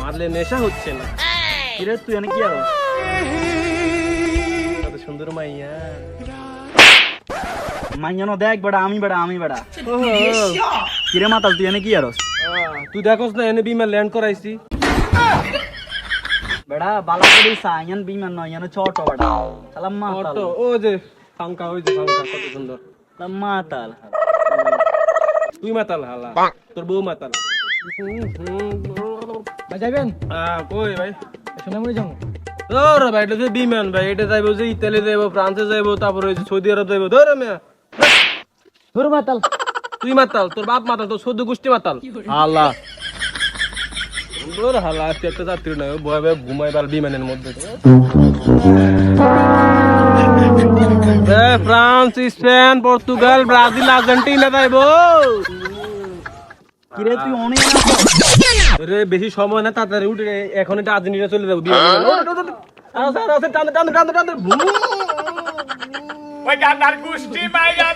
মারলে নেশা হচ্ছে না। কিরে তুই এনে কি আরও কত সুন্দর মাইয়া। মাইয়ানো দেখ বেড়া আমি বেড়া আমি বেড়া। ওহো, কিরে মাতাল তুই এনে কি আরস আহ, তুই দেখোস না এনে বিমান ল্যান্ড করাইছি। বেড়া বালা করে সাইয়ান বিমান নয় ইয়ানো ছোট বেড়া। সালাম মাতাল। ও যে ফাঙ্কা ওই যে ফাঙ্কা কত সুন্দর। মাতাল। তুই মাতাল হালা। তোর বউ মাতাল। যাবেন আহ, কই ভাই? সোনামুড়ি যাব। ধর ভাই এটা যে বিমান ভাই এটা যাইবো যে ইতালি যাইবো ফ্রান্সে যাইবো তারপরে সৌদি আরব যাইবো। ধর মেয়া। ধরু মাতাল। তুই মাতাল তোর বাপ মাতাল তোর সদ্য গোষ্ঠী মাতাল। আল্লাহ ধর হালা আজকে একটা যাত্রী নয় ভয় ভয় ঘুমাই বিমানের মধ্যে। France Spain Portugal Brazil Argentina যাইবো কিরে তুই অনেক রে বেশি সময় না তাড়াতাড়ি উঠে এখন এটা আর্জেন্টিনা চলে যাব টান টান আছে, আছে, আছে, টানে, টানে, টানে, ওই মাইয়া দিস